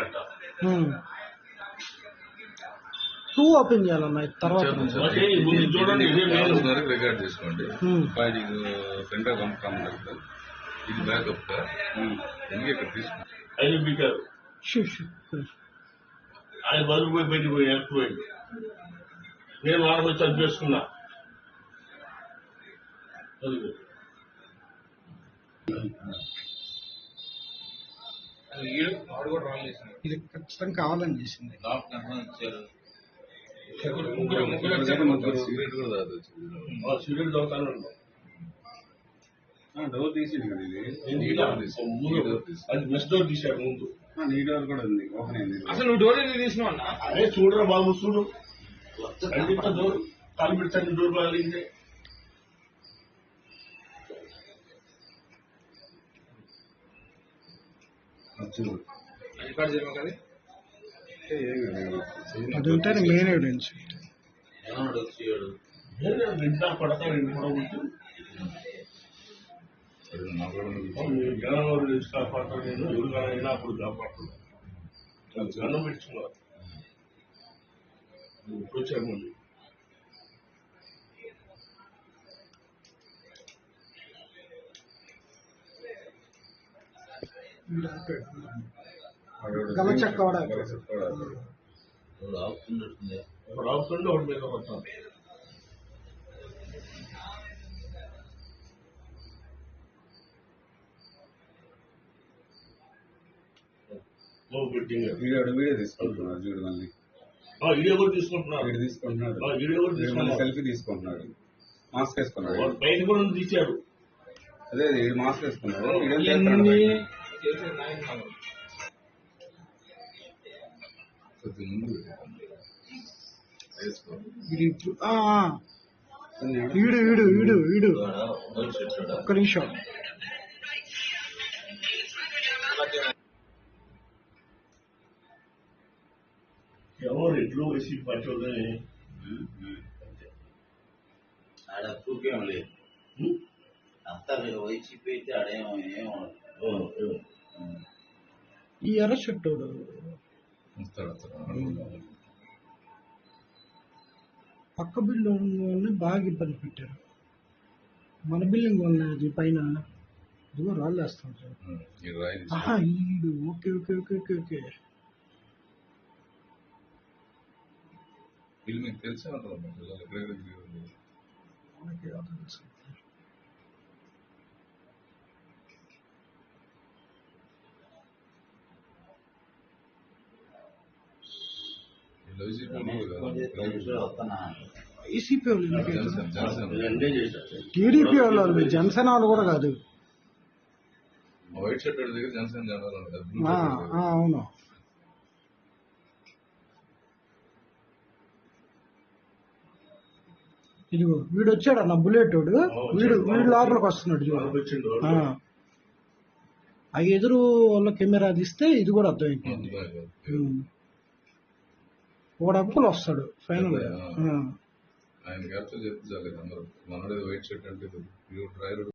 అట్ట two open చేయాలన్న తర్వాత చూడండి ఇదే రికార్డ్ చేసుకోండి. ఇది ఫ్రంట్ కమ్ ఇది బ్యాకప్ ఎందుకు ఇక్కడ షూ ఆయన బదులు పోయి బయటికి పోయి వెళ్ళిపోయింది నేను వారం వచ్చి అది. ఇది ఖచ్చితంగా కావాలని చేసింది. డోర్ తీసింది కదా ఇది. మెస్ డోర్ ముందు ఆ, నీ డోర్ కూడా ఉంది. ఓపెన్ అయింది. అసలు నువ్వు డోర్ ఎందుకు తీసినావు అన్న? అదే చూడరా బాబు చూడు. డోర్ కాలు డోర్ బాగాలిందే వచ్చింది రికార్డ్ చేయమా కదా ఏం కాదు. అది ఉంటేనే మెయిన్ ఎవిడెన్స్. జనంలో తెలిసి కాపాడతాను నేను ఎవరికైనా అప్పుడు కాపాడుతున్నాను జనం పెట్టుకున్నారు వచ్చారు ముందు వాడు గల చెక్క వాడా? గల చెక్క వాడా? ఒక రావుతుండే ఒకటి మీద పడతాను పెట్టింగ్ వీడియో వీడియో తీసుకుంటున్నాడు చూడు మళ్ళీ. వీడియో కూడా తీసుకుంటున్నాడు. ఆ, వీడియో కూడా సెల్ఫీ తీసుకుంటున్నాడు. మాస్క్ వేసుకున్నాడు. బయట కూడా తీశాడు? అదే మాస్క్ వేసుకున్నాడు. ముందు వేసుకో వీడు. వీడు వీడు వీడు ఒక్క నిమిషం. ఎవరు ఎట్లు వేసి పచ్చోదని ఆడ చూపేం లేదు. అంతా వైసీపీ అయితే ఆడేమో ఏమో ఈ ఎర్ర అతను పక్క బిల్డింగ్ వాళ్ళని బాగా ఇబ్బంది పెట్టారు. మన బిల్డింగ్ ఉన్నది పైన ఇదిగో రాళ్ళు వేస్తాం సార్. ఉమ్, ఈ రాయి తీసుకో. ఆహా ఈడు okay okay okay okay okay. మీకు తెలిసే ఉంటుంది అమ్మా. పిల్లలు ఎక్కడెక్కడ తిరిగి మనకి అది తెలుసు. వీళ్ళు వైసీపీ వాళ్ళు కాదు. వస్తున్నా వైసీపీ వాళ్ళు ఎందుకు జనసేన జనసేన ఎంజాయ్ చేశారు? టీడీపీ వాళ్ళు వాళ్ళు జనసేన వాళ్ళు కూడా కాదు. వైట్ షర్ట్ దగ్గర జనసేన అవును. ఇదిగో వీడు వచ్చాడు అన్న బుల్లెట్ వాడు. వీడు వీడు లోపలికి వస్తున్నాడు. ఆ. ఎదురు వాళ్ళ కెమెరా తీస్తే ఇది కూడా అర్థమైపోయింది. అప్పులు వస్తాడు ఫైనల్. ఆయన క్యాప్చర్ చెప్తే అందరూ మనోడే వైట్ షర్ట్ అంటే డ్రైవర్